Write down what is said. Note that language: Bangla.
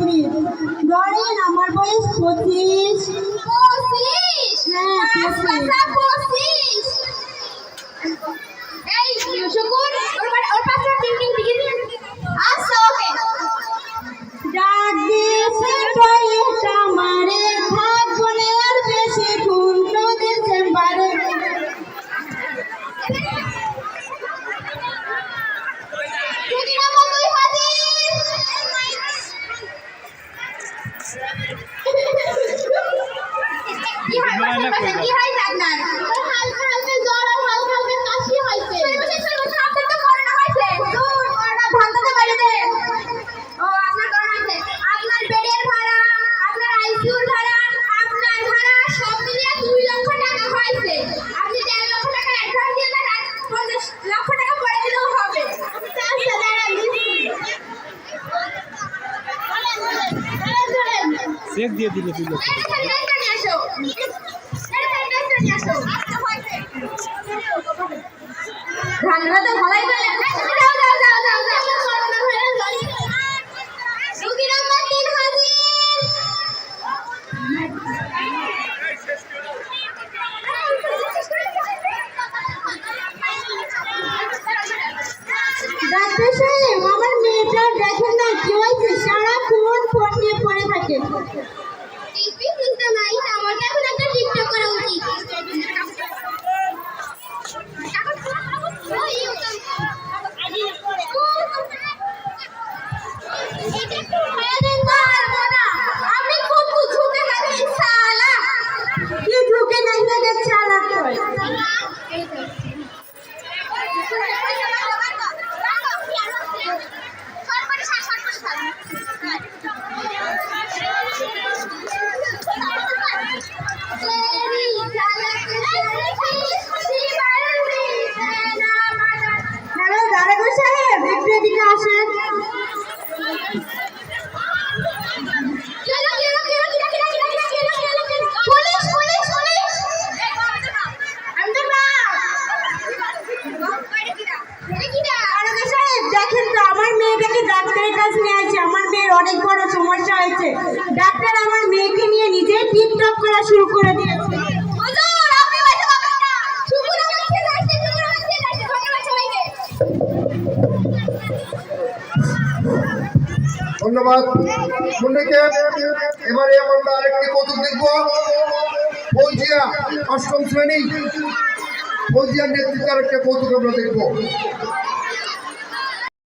गड़े नाम बस पचिस কি হয়? কি হয়? আপনার? হালকা হালকা জ্বর আর হালকা হালকা কাশি হয়েছে। তিন হাজির ডাক্তার সাহেব আমার মেয়েটা দেখেন না কি সারাক্ষণ ফোন নিয়ে পড়ে থাকে। অনেক বড় সমস্যা হয়েছে। ডাক্তার আমার মেয়েকে নিয়ে নিজে টিকটক করা শুরু করে দিয়েছে। ধন্যবাদ মুন্ডিকে এবারে আমরা আরেকটি কৌতুক দেখব। ফৌজিয়া অষ্টম শ্রেণি। ফৌজিয়ার নেতৃত্বে আরেকটা কৌতুক আমরা দেখব।